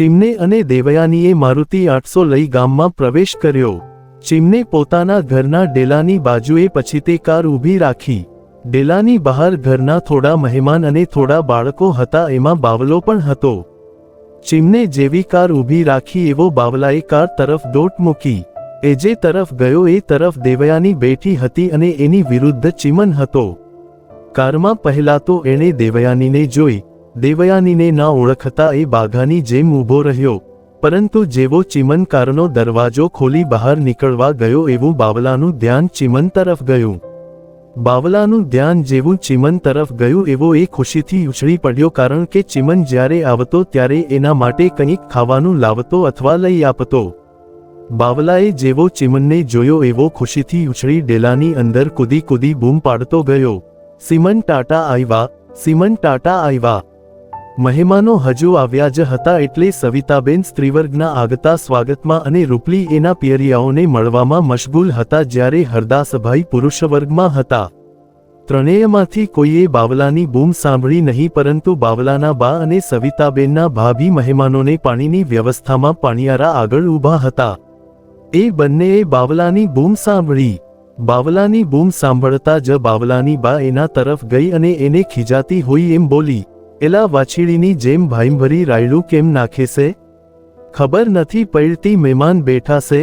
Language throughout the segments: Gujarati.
ચીમને અને દેવયાનીએ મારુતિ આઠસો લઈ ગામમાં પ્રવેશ કર્યો. ચીમને પોતાના ઘરના ડેલાની બાજુએ પછી તે કાર ઊભી રાખી. ડેલાની બહાર ઘરના થોડા મહેમાન અને થોડા બાળકો હતા, એમાં બાવલો પણ હતો. ચીમને જેવી કાર ઊભી રાખી એવો બાવલાએ કાર તરફ દોટ મૂકી. એ જે તરફ ગયો એ તરફ દેવયાની બેઠી હતી અને એની વિરુદ્ધ ચીમન હતો. કારમાં પહેલા તો એણે દેવયાનીને જોઈ દેવયાનીને ના ઓળખતા એ બાઘાની જેમ ઊભો રહ્યો, પરંતુ જેવો ચિમનકારનો દરવાજો ખોલી બહાર નીકળવા ગયો એવું બાવલાનું ધ્યાન ચિમન તરફ ગયું. બાવલાનું ધ્યાન જેવું ચિમન તરફ ગયું એવો એ ખુશીથી ઉછળી પડ્યો કારણ કે ચિમન જ્યારે આવતો ત્યારે એના માટે કંઈક ખાવાનું લાવતો અથવા લઈ આપતો. બાવલાએ જેવો ચિમનને જોયો એવો ખુશીથી ઉછળી ડેલાની અંદર કૂદી કૂદી બૂમ પાડતો ગયો. સિમન ટાટા આવ્યા સિમન ટાટા આવ્યા મહેમાનો હજુ આવ્યા જ હતા એટલે સવિતાબેન સ્ત્રીવર્ગના આગતા સ્વાગતમાં અને રૂપલી એના પિયરિયાઓને મળવામાં મશગુલ હતા જ્યારે હરદાસભાઈ પુરુષવર્ગમાં હતા. ત્રણેયમાંથી કોઈએ બાવલાની બૂમ સાંભળી નહીં પરંતુ બાવલાના બા અને સવિતાબેનના ભાભી મહેમાનોને પાણીની વ્યવસ્થામાં પાણીયારા આગળ ઊભા હતા. એ બંનેએ બાવલાની બૂમ સાંભળી. બાવલાની બૂમ સાંભળતા જ બાવલાની બા એના તરફ ગઈ અને એને ખીજાતી હોઈ એમ બોલી એલા વાછીડીની જેમ ભાઈમભરી રાયડું કેમ નાખે છે ખબર નથી પડતી મહેમાન બેઠા છે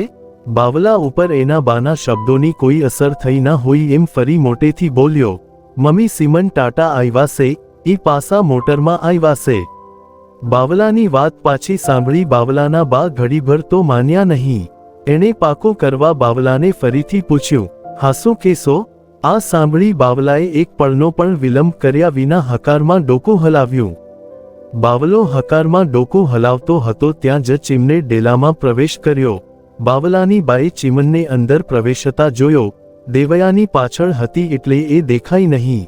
બાવલા ઉપર એના બાના શબ્દોની કોઈ અસર થઈ ના હોય એમ ફરી મોટેથી બોલ્યો, મમ્મી સિમન ટાટા આવ્યા છે ઈ પાસા મોટરમાં આવ્યા છે બાવલાની વાત પાછી સાંભળી બાવલાના બા ઘડીભર તો માન્યા નહીં. એણે પાકો કરવા બાવલાને ફરીથી પૂછ્યું, હાસુ કેસો? આ સાંભળી બાવલાએ એક પળનો પણ વિલંબ કર્યા વિના હકારમાં ડોકો હલાવ્યું. બાવલો હકારમાં ડોકો હલાવતો હતો ત્યાં જ ચીમને ડેલામાં પ્રવેશ કર્યો. બાવલાની બાએ ચીમનને અંદર પ્રવેશતા જોયો. દેવયાની પાછળ હતી એટલે એ દેખાઈ નહીં.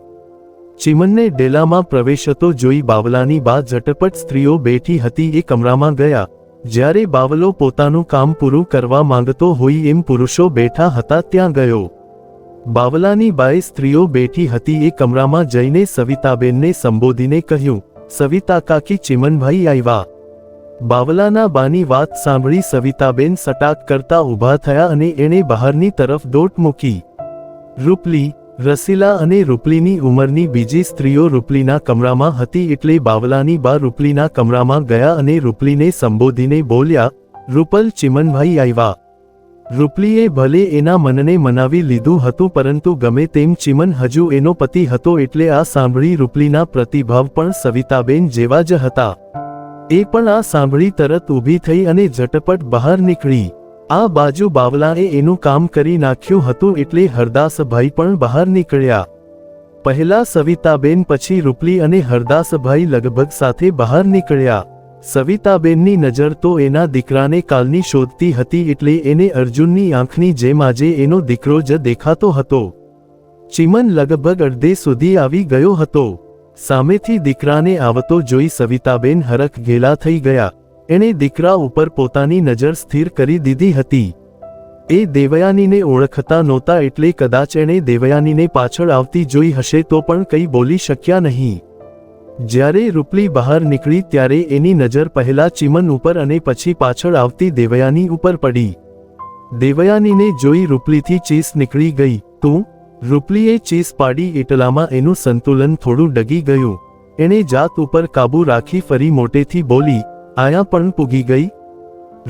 ચીમનને ડેલામાં પ્રવેશતો જોઈ બાવલાની બા ઝટપટ સ્ત્રીઓ બેઠી હતી એ કમરામાં ગયા. જ્યારે બાવલો પોતાનું કામ પૂરું કરવા માંગતો હોય એમ પુરુષો બેઠા હતા ત્યાં ગયો. બાવલાની બાએ સ્ત્રીઓ બેઠી હતી એ કમરામાં જઈને સવિતાબેનને સંબોધીને કહ્યું, સવિતા કાકી ચિમનભાઈ આવ્યા બાવલાના બાની વાત સાંભળી સવિતાબેન સટાક કરતા ઊભા થયા અને એણે બહારની તરફ દોટ મૂકી. રૂપલી, રસીલા અને રૂપલીની ઉંમરની બીજી સ્ત્રીઓ રૂપલીના કમરામાં હતી એટલે બાવલાની બા રૂપલીના કમરામાં ગયા અને રૂપલીને સંબોધીને બોલ્યા, રૂપલ, ચિમનભાઈ આવ્યા રૂપલીએ ભલે એના મનને મનાવી લીધું હતું પરંતુ ગમે તેમ ચિમન હજુ એનો પતિ હતો એટલે આ સાંભળી રૂપલીના પ્રતિભાવ પણ સવિતાબેન જેવા જ હતા. એ પણ આ સાંભળી તરત ઊભી થઈ અને ઝટપટ બહાર નીકળી. આ બાજુ બાવલાએ એનું કામ કરી નાખ્યું હતું એટલે હરદાસભાઈ પણ બહાર નીકળ્યા. પહેલા સવિતાબેન પછી રૂપલી અને હરદાસભાઈ લગભગ સાથે બહાર નીકળ્યા. સવિતાબેનની નજર તો એના દીકરાને કાલની શોધતી હતી એટલે એને અર્જુનની આંખની જેમ આજે એનો દીકરો જ દેખાતો હતો. ચિમન લગભગ અડધે સુધી આવી ગયો હતો. સામેથી દીકરાને આવતો જોઈ સવિતાબેન હરખ ઘેલા થઈ ગયા. એણે દીકરા ઉપર પોતાની નજર સ્થિર કરી દીધી હતી. એ દેવયાનીને ઓળખતા નહોતા એટલે કદાચ એણે દેવયાનીને પાછળ આવતી જોઈ હશે તો પણ કંઈ બોલી શક્યા નહીં. જ્યારે રૂપલી બહાર નીકળી ત્યારે એની નજર પહેલા ચિમન ઉપર અને પછી પાછળ આવતી દેવયાની ઉપર પડી. દેવયાનીને જોઈ રૂપલીથી ચીસ નીકળી ગઈ. તું? રૂપલીએ ચીસ પાડી એટલામાં એનું સંતુલન થોડું ડગી ગયું. એણે જાત ઉપર કાબૂ રાખી ફરી મોટેથી બોલી, આયા પણ પૂગી ગઈ?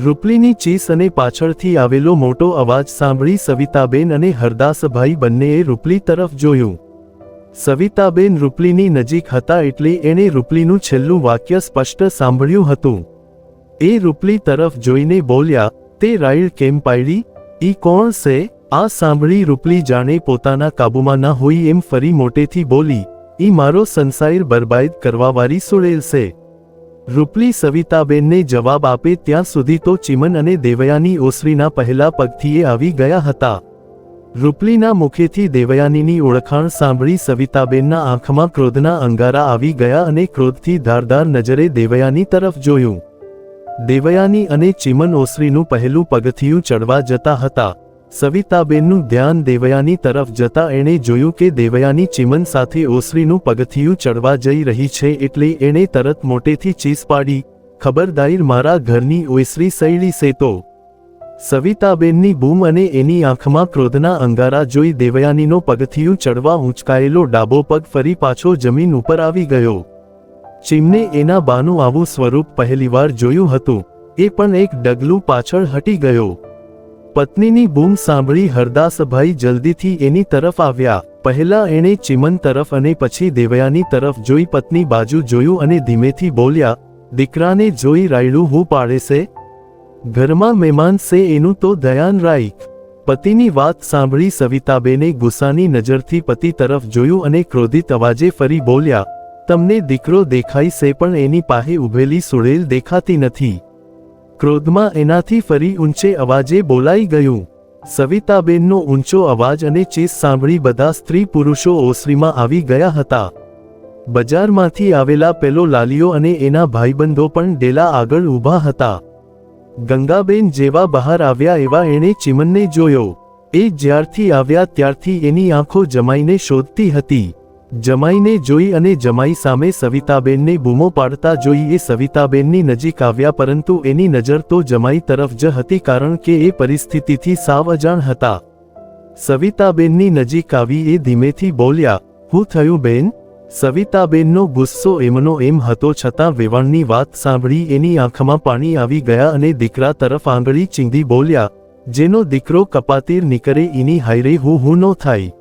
રૂપલીની ચીસ અને પાછળથી આવેલો મોટો અવાજ સાંભળી સવિતાબેન અને હરદાસભાઈ બંનેએ રૂપલી તરફ જોયું. સવિતાબેન રૂપલીની નજીક હતા એટલે એણે રૂપલીનું છેલ્લું વાક્ય સ્પષ્ટ સાંભળ્યું હતું. એ રૂપલી તરફ જોઈને બોલ્યા, તે રાઈડ કેમ પાડી? ઈ કોણ છે આ સાંભળી રૂપલી જાણે પોતાના કાબુમાં ના હોય એમ ફરી મોટેથી બોલી, ઈ મારો સંસાર બરબાદ કરવાવાળી સુળેલ છે રૂપલી સવિતાબેનને જવાબ આપે ત્યાં સુધી તો ચિમન અને દેવયાની ઓસરીના પહેલા પગથીએ આવી ગયા હતા. રૂપલીના મુખેથી દેવયાનીની ઓળખાણ સાંભળી સવિતાબેનના આંખમાં ક્રોધના અંગારા આવી ગયા અને ક્રોધથી ધારદાર નજરે દેવયાની તરફ જોયું. દેવયાની અને ચિમન ઓસરીનું પહેલું પગથિયું ચડવા જતા હતા. સવિતાબેનનું ધ્યાન દેવયાની તરફ જતા એણે જોયું કે દેવયાની ચિમન સાથે ઓસરીનું પગથિયું ચડવા જઈ રહી છે એટલે એણે તરત મોટેથી ચીસ પાડી, ખબરદાર મારા ઘરની ઓસરી સૈડી સે તો સવિતાબેનની બૂમ અને એની આંખમાં ક્રોધના અંગારા જોઈ દેવયાનીનો પગથિયું ચડવા ઊંચકાયેલો ડાબો પગ ફરી પાછો જમીન ઉપર આવી ગયો. ચીમને એના બાનું આવું સ્વરૂપ પહેલીવાર જોયું હતું. એ પણ એક ડગલું પાછળ હટી ગયો. પત્નીની બૂમ સાંભળી હરદાસભાઈ જલ્દીથી એની તરફ આવ્યા. પહેલા એણે ચિમન તરફ અને પછી દેવયાની તરફ જોઈ પત્ની બાજુ જોયું અને ધીમેથી બોલ્યા, દીકરાને જોઈ રાયડું હું પાડે છે? ઘરમાં મહેમાન સે એનું તો ધ્યાન રાખ પતિની વાત સાંભળી સવિતાબેને ગુસ્સાની નજરથી પતિ તરફ જોયું અને ક્રોધિત અવાજે ફરી બોલ્યા, તમને દીકરો દેખાય છે પણ એની પાસે ઊભેલી સુળેલ દેખાતી નથી. ક્રોધમાં એનાથી ફરી ઊંચે અવાજે બોલાઈ ગયું. સવિતાબેનનો ઊંચો અવાજ અને ચીસ સાંભળી બધા સ્ત્રી પુરુષો ઓસરીમાં આવી ગયા હતા. બજારમાંથી આવેલા પેલો લાલીઓ અને એના ભાઈબંધો પણ ડેલા આગળ ઊભા હતા. ગંગાબેન જેવા બહાર આવ્યા એવા એણે ચિમનને જોયો. એ જ્યારથી આવ્યા ત્યારથી એની આંખો જમાઈને શોધતી હતી. જમાઈને જોઈ અને જમાઈ સામે સવિતાબેનને બૂમો પાડતા જોઈ એ સવિતાબેનની નજીક આવ્યા પરંતુ એની નજર તો જમાઈ તરફ જ હતી કારણ કે એ પરિસ્થિતિથી સાવ અજાણ હતા. સવિતાબેનની નજીક આવી એ ધીમેથી બોલ્યા, હું થયું બેન? સવિતાબેનનો ગુસ્સો એમનો એમ હતો છતાં વેવાણની વાત સાંભળી એની આંખમાં પાણી આવી ગયા અને દીકરા તરફ આંગળી ચીંધી બોલ્યા, જેનો દીકરો કપાતીર નીકળે એની હાયરે હું હું નો થાય.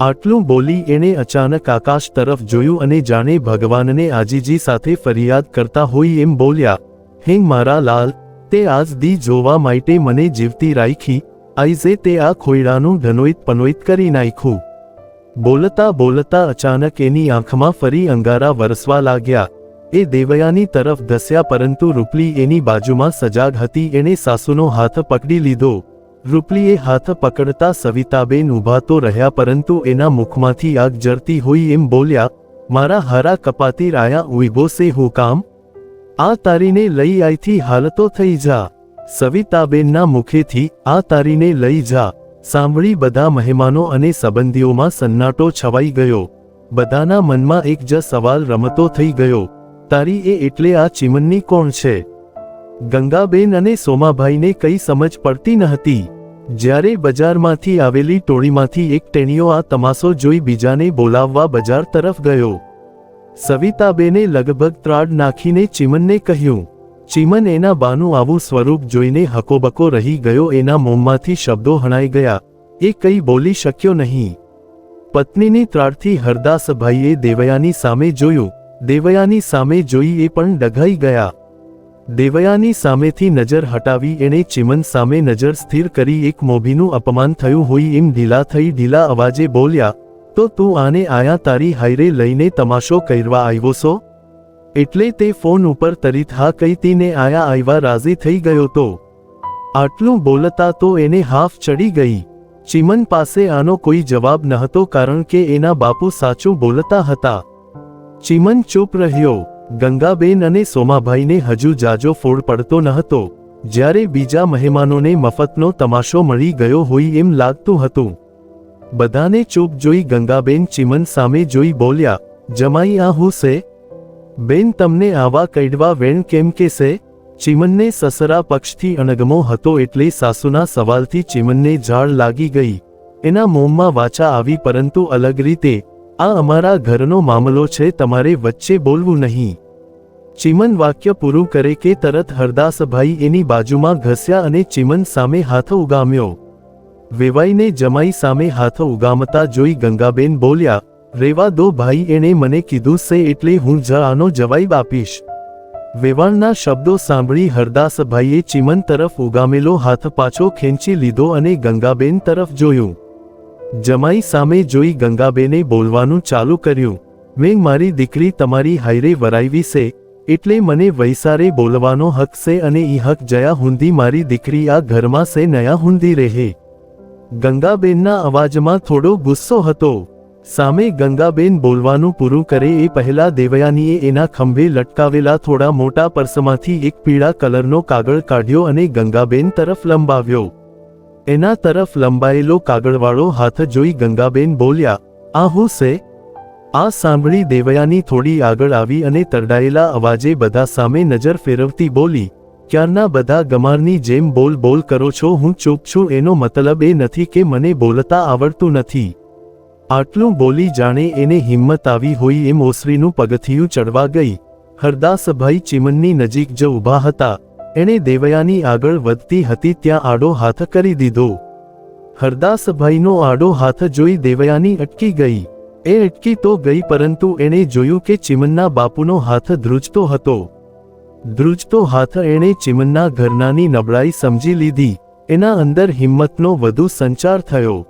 આટલું બોલી એણે અચાનક આકાશ તરફ જોયું અને જાણે ભગવાનને આજીજી સાથે ફરિયાદ કરતા હોય એમ બોલ્યા, હે મારા લાલ, તે આજ દી જોવા માટે મને જીવતી રાખી, આઈઝે તે આ ખોયડાનું ધનોઈત પનોઈત કરી નાખ્યું બોલતા બોલતા અચાનક એની આંખમાં ફરી અંગારા વરસવા લાગ્યા. એ દેવયાની તરફ ધસ્યા પરંતુ રૂપલી એની બાજુમાં સજાગ હતી. એણે સાસુનો હાથ પકડી લીધો. રૂપલીએ હાથ પકડતા સવિતાબેન ઊભા તો રહ્યા પરંતુ એના મુખમાંથી આગ જરતી હોઈ એમ બોલ્યા, મારા હરા કપાતી રાયા ઉઈભો સે હું કામ? આ તારીને લઈ આઈથી હાલતો થઈ જા. સવિતાબેનના મુખેથી આ તારીને લઈ જા. સાંભળી બધા મહેમાનો અને સંબંધીઓમાં સન્નાટો છવાઈ ગયો. બધાના મનમાં એક જ સવાલ રમતો થઈ ગયો. તારી એ એટલે આ ચીમનની કોણ છે? ગંગાબેન અને સોમાભાઈને કઈ સમજ પડતી ન હતી જ્યારે બજારમાંથી આવેલી ટોળીમાંથી એક ટેણીઓ આ તમાસો જોઈ બીજાને બોલાવવા બજાર તરફ ગયો. સવિતાબેને લગભગ ત્રાડ નાખીને ચીમનને કહ્યું ચીમન એના બાનું આવું સ્વરૂપ જોઈને હકોબકો રહી ગયો. એના મોંમાંથી શબ્દો હણાઈ ગયા. એ કંઈ બોલી શક્યો નહીં. પત્નીની ત્રાળથી હરદાસભાઈએ દેવયાની સામે જોયું. દેવયાની સામે જોઈ એ પણ ડઘાઈ ગયા. દેવયાની સામેથી નજર હટાવી એણે ચિમન સામે નજર સ્થિર કરી એક મોભીનું અપમાન થયું હોય એમ ઢીલા થઈ ઢીલા અવાજે બોલ્યા, તો તું આને આયા તારી હાઈરે લઈને તમાશો કરવા આવ્યો છો? એટલે તે ફોન ઉપર તરીત હા કહીતીને આયા આવ્યા રાજી થઈ ગયો તો. આટલું બોલતા તો એને હાફ ચડી ગઈ. ચિમન પાસે આનો કોઈ જવાબ નહતો કારણ કે એના બાપુ સાચું બોલતા હતા. ચિમન ચૂપ રહ્યો. ગંગાબેન અને સોમાભાઈને હજુ જાજો ફોડ પડતો નહતો. જ્યારે બીજા મહેમાનોને મફતનો તમાશો મળી ગયો હોય એમ લાગતું હતું. બધાને ચૂપ જોઈ ગંગાબેન ચિમન સામે જોઈ બોલ્યા, જમાઈ આ હું બેન તમને આવા કૈડવા વેણ કેમ કેસે ચીમનને સસરા પક્ષથી અણગમો હતો એટલે સાસુના સવાલથી ચીમનને ઝાડ લાગી ગઈ. એના મોંમાં વાચા આવી પરંતુ અલગ રીતે, આ અમારા ઘરનો મામલો છે, તમારે વચ્ચે બોલવું નહીં. ચીમન વાક્ય પૂરું કરે કે તરત હરદાસભાઈ એની બાજુમાં ઘસ્યા અને ચીમન સામે હાથ ઉગામ્યો. વેવાઈને જમાઈ સામે હાથ ઉગામતા જોઈ ગંગાબેન બોલ્યા રેવા દો ભાઈ, એણે મને કીધું છે એટલે હું જ આનો જવાબ આપીશ. વેવાણના શબ્દો સાંભળી હરદાસભાઈએ ચિમન તરફ ઉગામેલો હાથ પાછો ખેંચી લીધો અને ગંગાબેન તરફ જોયું. જમાઈ સામે જોઈ ગંગાબેને બોલવાનું ચાલુ કર્યું. મેં મારી દીકરી તમારી હાઈરે વરાવી છે એટલે મને વૈસારે બોલવાનો હક છે અને ઈ હક જયા હુંદી મારી દીકરી આ ઘરમાં છે નયા હુંદી રહે. ગંગાબેનના અવાજમાં થોડો ગુસ્સો હતો. સામે ગંગાબેન બોલવાનું પૂરું કરે એ પહેલા દેવયાનીએ એના ખંભે લટકાવેલા થોડા મોટા પર્સમાંથી એક પીળા કલરનો કાગળ કાઢ્યો અને ગંગાબેન તરફ લંબાવ્યો. એના તરફ લંબાયેલો કાગળવાળો હાથ જોઈ ગંગાબેન બોલ્યા, આ હું છે આ સાંભળી દેવયાની થોડી આગળ આવી અને તરડાયેલા અવાજે બધા સામે નજર ફેરવતી બોલી, ક્યારના બધા ગમારની જેમ બોલ બોલ કરો છો, હું ચૂપ છું, એનો મતલબ એ નથી કે મને બોલતા આવડતું નથી. આટલું બોલી જાણે એને હિંમત આવી હોય એમ ઓસરીનું પગથિયું ચડવા ગઈ. હરદાસભાઈ ચીમનની નજીક જ ઊભા હતા. એણે દેવયાની આગળ વધતી હતી ત્યાં આડો હાથ કરી દીધો. હરદાસભાઈનો આડો હાથ જોઈ દેવયાની અટકી ગઈ. એ અટકી તો ગઈ પરંતુ એણે જોયું કે ચિમનના બાપુનો હાથ ધ્રુજતો હતો. ધ્રુજતો હાથ એણે ચિમનના ઘરનાની નબળાઈ સમજી લીધી. એના અંદર હિંમતનો વધુ સંચાર થયો.